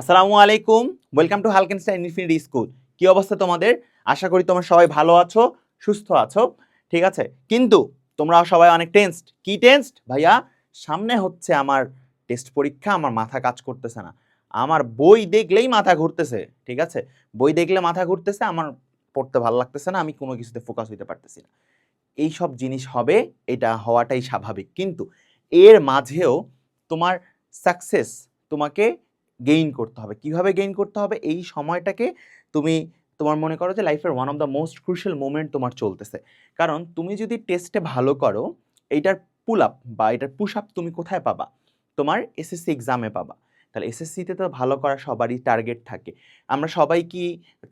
আসসালামু আলাইকুম। Welcome to হালকেনস্টাইন infinity school কি অবস্থা তোমাদের? আশা করি তোমরা সবাই ভালো আছো, সুস্থ আছো। ঠিক আছে? কিন্তু তোমরা সবাই অনেক টেন্সড কি টেন্সড ভাইয়া, সামনে হচ্ছে আমার টেস্ট পরীক্ষা, আমার মাথা কাজ করতেছে না। আমার বই দেখলেই মাথা ঘুরতেছে, ঠিক আছে? বই দেখলে মাথা ঘুরতেছে, আমার পড়তে ভালো লাগতেছে না, আমি কোনো কিছুতে ফোকাস হইতে পারতেছি না। এই সব জিনিস হবে, এটা হওয়াটাই স্বাভাবিক। কিন্তু এর মাঝেও তোমার সাকসেস তোমাকে গেইন করতে হবে। কীভাবে গেইন করতে হবে? এই সময়টাকে তুমি, তোমার মনে করো যে লাইফের one of the most crucial moment তোমার চলতেছে। কারণ তুমি যদি টেস্টে ভালো করো, এইটার পুল আপ বা এটার পুশ আপ তুমি কোথায় পাবা? তোমার এসএসসি এক্সামে পাবা। তাহলে এসএসসিতে তো ভালো করা সবারই টার্গেট থাকে। আমরা সবাই কি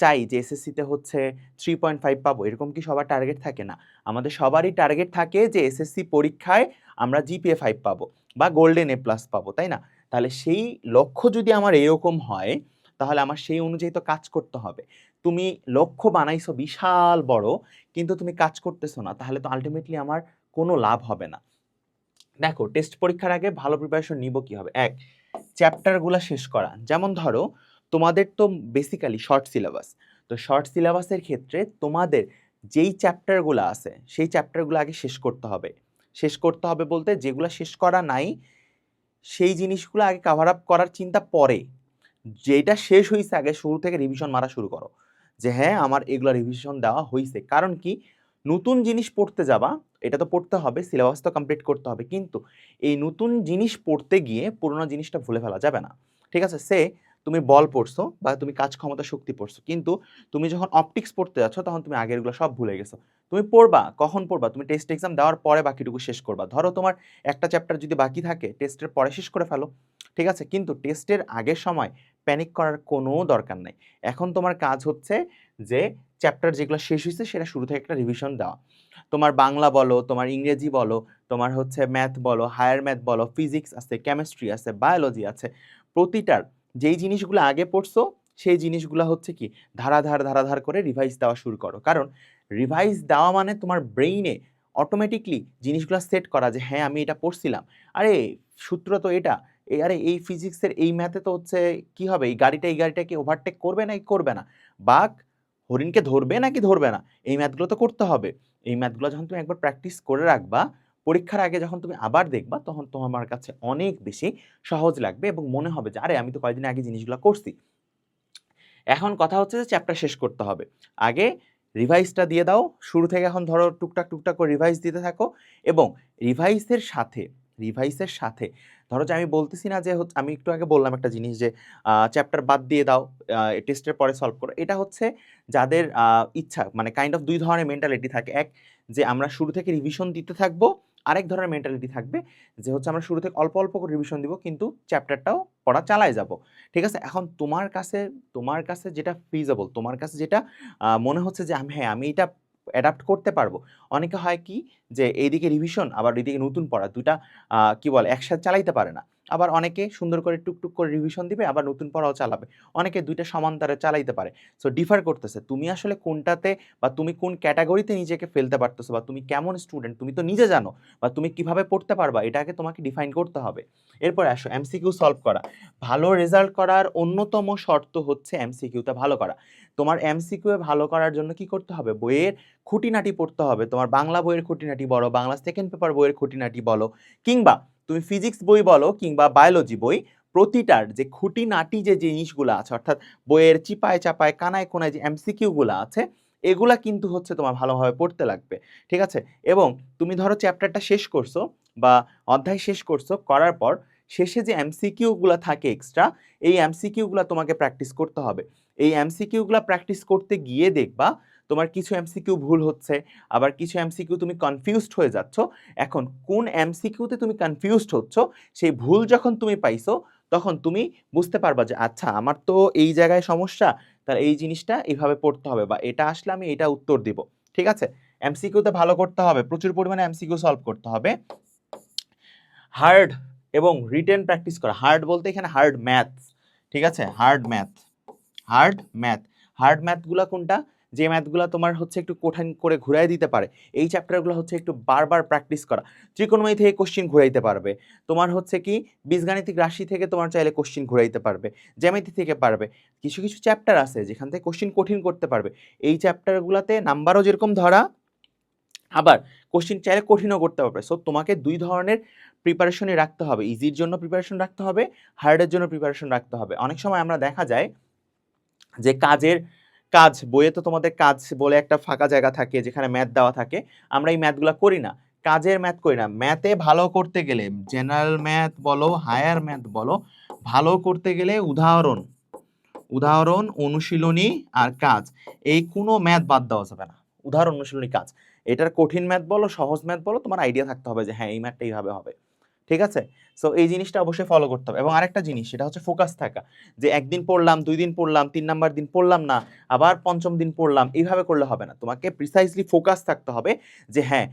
চাই যে এসএসসিতে হচ্ছে থ্রি পয়েন্ট ফাইভ পাবো? এরকম কি সবার টার্গেট থাকে না? আমাদের সবারই টার্গেট থাকে যে এসএসসি পরীক্ষায় আমরা জিপিএ ফাইভ পাবো বা গোল্ডেন এ প্লাস পাবো, তাই না? তাহলে সেই লক্ষ্য যদি আমার এরকম হয়, তাহলে আমার সেই অনুযায়ী তো কাজ করতে হবে। তুমি লক্ষ্য বানাইছো বিশাল বড়, কিন্তু তুমি কাজ করতেছো না, তাহলে তো আলটিমেটলি আমার কোনো লাভ হবে না। দেখো টেস্ট পরীক্ষার আগে ভালো প্রিপারেশন নিব কি হবে এক চ্যাপ্টারগুলো শেষ করা। যেমন ধরো, তোমাদের তো বেসিক্যালি শর্ট সিলেবাস তো শর্ট সিলেবাসের ক্ষেত্রে তোমাদের যেই চ্যাপ্টারগুলো আছে, সেই চ্যাপ্টারগুলো আগে শেষ করতে হবে। শেষ করতে হবে বলতে যেগুলো শেষ করা নাই সেই জিনিসগুলো আগে কাভার আপ করার চিন্তা পরে। যেটা শেষ হয়েছে আগে শুরু থেকে রিভিশন মারা শুরু করো। যে হ্যাঁ আমার এগুলো রিভিশন দেওয়া হয়েছে কারণ কি? নতুন জিনিস পড়তে যাবা, এটা তো পড়তে হবে সিলেবাস তো কমপ্লিট করতে হবে। কিন্তু এই নতুন জিনিস পড়তে গিয়ে পুরোনো জিনিসটা ভুলে ফেলা যাবে না। ঠিক আছে? সে তুমি বল পড়ছো বা তুমি কাজ ক্ষমতা, শক্তি পড়ছো। কিন্তু তুমি যখন অপটিক্স পড়তে যাচ্ছ, তখন তুমি আগেরগুলো সব ভুলে গেছো। তুমি পড়বা, কখন পড়বা? তুমি টেস্ট এক্সাম দেওয়ার পরে বাকিটুকু শেষ করবা। ধরো তোমার একটা চ্যাপ্টার যদি বাকি থাকে টেস্টের পরে শেষ করে ফেলো। ঠিক আছে? কিন্তু টেস্টের আগের সময় প্যানিক করার কোনো দরকার নাই। এখন তোমার কাজ হচ্ছে যে চ্যাপ্টার যেগুলো শেষ হয়েছে, সেটা শুরু থেকে একটা রিভিশন দেওয়া। তোমার বাংলা বলো, তোমার ইংরেজি বলো, তোমার হচ্ছে ম্যাথ বলো হায়ার ম্যাথ বলো ফিজিক্স আছে কেমিস্ট্রি আছে বায়োলজি আছে। প্রতিটার যেই জিনিসগুলো আগে পড়ছো, সেই জিনিসগুলো হচ্ছে কি, ধারাধার ধারাধার করে রিভাইজ দেওয়া শুরু করো। কারণ রিভাইজ দেওয়া মানে তোমার ব্রেইনে অটোমেটিকলি জিনিসগুলো সেট করা যে হ্যাঁ আমি এটা পড়ছিলাম। আরে, সূত্র তো এটা। এই আরে, এই ফিজিক্সের এই ম্যাথে তো হচ্ছে কি হবে? এই গাড়িটা, এই গাড়িটাকে ওভারটেক করবে নাকি করবে না? বাঘ, হরিণকে ধরবে নাকি ধরবে না? এই ম্যাথগুলো তো করতে হবে। এই ম্যাথগুলো যখন তুমি একবার প্র্যাকটিস করে রাখবা পরীক্ষার আগে যখন তুমি আবার দেখবা, তখন তোমার কাছে অনেক বেশি সহজ লাগবে এবং মনে হবে যে, আরে, আমি তো কয়েকদিন আগে জিনিসগুলো করছি। এখন কথা হচ্ছে যে চ্যাপ্টার শেষ করতে হবে। আগে রিভাইসটা দিয়ে দাও, শুরু থেকে এখন ধরো টুকটাক টুকটাক করে রিভাইস দিতে থাকো এবং রিভাইসের সাথে রিভাইসের সাথে ধরো যে, আমি বলতেছি না যে আমি একটু আগে বললাম একটা জিনিস যে চ্যাপ্টার বাদ দিয়ে দাও টেস্টের পরে সলভ করো। এটা হচ্ছে যাদের ইচ্ছা মানে কাইন্ড অফ দুই ধরনের মেন্টালিটি থাকে। এক, যে আমরা শুরু থেকে রিভিশন দিতে থাকব আরেক ধরনের মেন্টালিটি থাকবে যে হচ্ছে আমরা শুরু থেকে অল্প অল্প করে রিভিশন দিব, কিন্তু চ্যাপ্টারটাও পড়া চালায় যাব। ঠিক আছে? এখন তোমার কাছে তোমার কাছে যেটা ফিজেবল তোমার কাছে যেটা মনে হচ্ছে যে আমি হ্যাঁ আমি এটা অ্যাডাপ্ট করতে পারব। অনেকে হয় কি যে এইদিকে রিভিশন আবার এইদিকে নতুন পড়া দুটা কি বল, একসাথে চালাইতে পারে না। আবার অনেকে সুন্দর করে টুকটুক করে রিভিশন দিবে, আবার নতুন পড়াও চালাবে। অনেকে দুইটা সমান্তরে চালাইতে পারে। সো ডিফার করতেছে। তুমি আসলে কোনটাতে বা তুমি কোন ক্যাটাগরিতে নিজেকে ফেলতে পারতেছো বা তুমি কেমন স্টুডেন্ট তুমি তো নিজে জানো, বা তুমি কীভাবে পড়তে পারবা, এটাকে তোমাকে ডিফাইন করতে হবে। এরপর আসো এমসিকিউ সলভ করা। ভালো রেজাল্ট করার অন্যতম শর্ত হচ্ছে এমসিকিউতে ভালো করা। তোমার এমসিকিউ ভালো করার জন্য কি করতে হবে? বইয়ের খুঁটিনাটি পড়তে হবে। তোমার বাংলা বইয়ের খুঁটিনাটি বলো, বাংলা সেকেন্ড পেপার বইয়ের খুঁটিনাটি বলো, কিংবা তুমি ফিজিক্স বই বলো কিংবা বায়োলজি বই, প্রতিটার যে খুঁটিনাটি যে জিনিসগুলো আছে, অর্থাৎ বইয়ের চিপায় চাপায়, কানায় কোনায় যে এমসিকিউগুলো আছে, এগুলা কিন্তু হচ্ছে তোমার ভালোভাবে পড়তে লাগবে। ঠিক আছে? এবং তুমি ধরো চ্যাপ্টারটা শেষ করছ বা অধ্যায় শেষ করছ, করার পর শেষে যে এমসিকিউগুলো থাকে এক্সট্রা এই এমসিকিউগুলো তোমাকে প্র্যাকটিস করতে হবে। এই এমসিকিউগুলো প্র্যাকটিস করতে গিয়ে দেখবা তোমার কিছু এমসিকিউ ভুল হচ্ছে, আবার কিছু এমসিকিউ তুমি কনফিউজড হয়ে যাচ্ছ, এখন কোন এমসিকিউতে তুমি কনফিউজড হচ্ছ, সেই ভুল যখন তুমি পাইছো, তখন তুমি বুঝতে পারবা যে আচ্ছা আমার তো এই জায়গায় সমস্যা তার এই জিনিসটা এইভাবে পড়তে হবে বা এটা আসলে আমি এটা উত্তর দিব। ঠিক আছে? এমসিকিউতে ভালো করতে হবে, প্রচুর পরিমাণে এমসিকিউ সলভ করতে হবে। হার্ড এবং রিটেন প্র্যাকটিস করা। হার্ড বলতে এখানে হার্ড ম্যাথ ঠিক আছে? Hard math hard math hard ম্যাথগুলো কোনটা? যে ম্যাথগুলো তোমার হচ্ছে একটু কঠিন করে ঘুরাই দিতে পারে, এই চ্যাপ্টারগুলো হচ্ছে একটু বারবার প্র্যাকটিস করা। ত্রিকোণমিতি থেকে কোশ্চিন ঘুরাইতে পারবে। তোমার হচ্ছে কি, বীজগাণিতিক রাশি থেকে তোমার চাইলে কোশ্চিন ঘুরাইতে পারবে, জ্যামিতি থেকে পারবে। কিছু কিছু চ্যাপ্টার আছে যেখান থেকে কোশ্চিন কঠিন করতে পারবে। এই চ্যাপ্টারগুলোতে নাম্বারও যেরকম ধরা, আবার কোশ্চিন চাইলে কঠিনও করতে পারবে সো তোমাকে দুই ধরনের প্রিপারেশনই রাখতে হবে। ইজির জন্য প্রিপারেশন রাখতে হবে হার্ডের জন্য প্রিপারেশন রাখতে হবে। অনেক সময় আমরা দেখা যায় যে কাজের কাজ, বইয়ে তো তোমাদের কাজ বলে একটা ফাঁকা জায়গা থাকে যেখানে ম্যাথ দেওয়া থাকে, আমরা এই ম্যাথগুলো করি না। কাজের ম্যাথ করি না। ম্যাথে ভালো করতে গেলে জেনারেল ম্যাথ বলো হায়ার ম্যাথ বলো, ভালো করতে গেলে উদাহরণ উদাহরণ, অনুশীলনী আর কাজ, এই কোনো ম্যাথ বাদ দেওয়া যাবে না। উদাহরণ, অনুশীলনী, কাজ। এটার কঠিন ম্যাথ বলো, সহজ ম্যাথ বলো, তোমার আইডিয়া থাকতে হবে যে হ্যাঁ এই ম্যাথটা এইভাবে হবে। ঠিক আছে? সো এই জিনিসটা অবশ্যই ফলো করতে হবে। এবং আরেকটা জিনিস, সেটা হচ্ছে ফোকাস থাকা। যে একদিন পড়লাম, দুই দিন পড়লাম, তিন নাম্বার দিন পড়লাম না, আবার পঞ্চম দিন পড়লাম, এইভাবে করলে হবে না। তোমাকে প্রিসাইসলি ফোকাস থাকতে হবে যে হ্যাঁ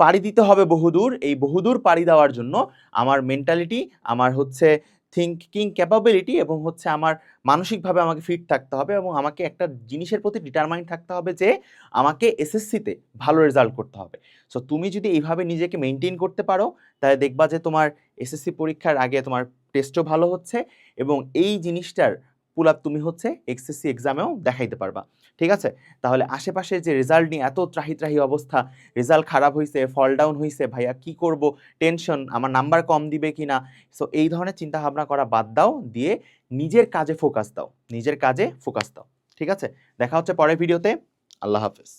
পাড়ি দিতে হবে বহুদূর। এই বহুদূর পাড়ি দেওয়ার জন্য আমার মেন্টালিটি আমার হচ্ছে থিঙ্কিং ক্যাপাবিলিটি এবং হচ্ছে আমার মানসিকভাবে আমাকে ফিট থাকতে হবে এবং আমাকে একটা জিনিসের প্রতি ডিটারমাইন্ড থাকতে হবে যে আমাকে এসএসসিতে ভালো রেজাল্ট করতে হবে। সো তুমি যদি এইভাবে নিজেকে মেনটেন করতে পারো, তাহলে দেখবা যে তোমার এসএসসি পরীক্ষার আগে তোমার টেস্টও ভালো হচ্ছে এবং এই জিনিসটার পুল আপ তুমি হচ্ছে এক্সএসসি এক্সামেও দেখাইতে পারবা। ঠিক আছে? তাহলে আশেপাশে যে রেজাল্ট নিয়ে এত ত্রাহি ত্রাহি অবস্থা রেজাল্ট খারাপ হয়েছে ফল ডাউন হয়েছে ভাইয়া কি করব? টেনশন আমার নাম্বার কম দিবে কি না? সো এই ধরনের চিন্তা ভাবনা করা বাদ দাও, দিয়ে নিজের কাজে ফোকাস দাও। নিজের কাজে ফোকাস দাও। ঠিক আছে? দেখা হচ্ছে পরের ভিডিওতে আল্লাহ হাফেজ।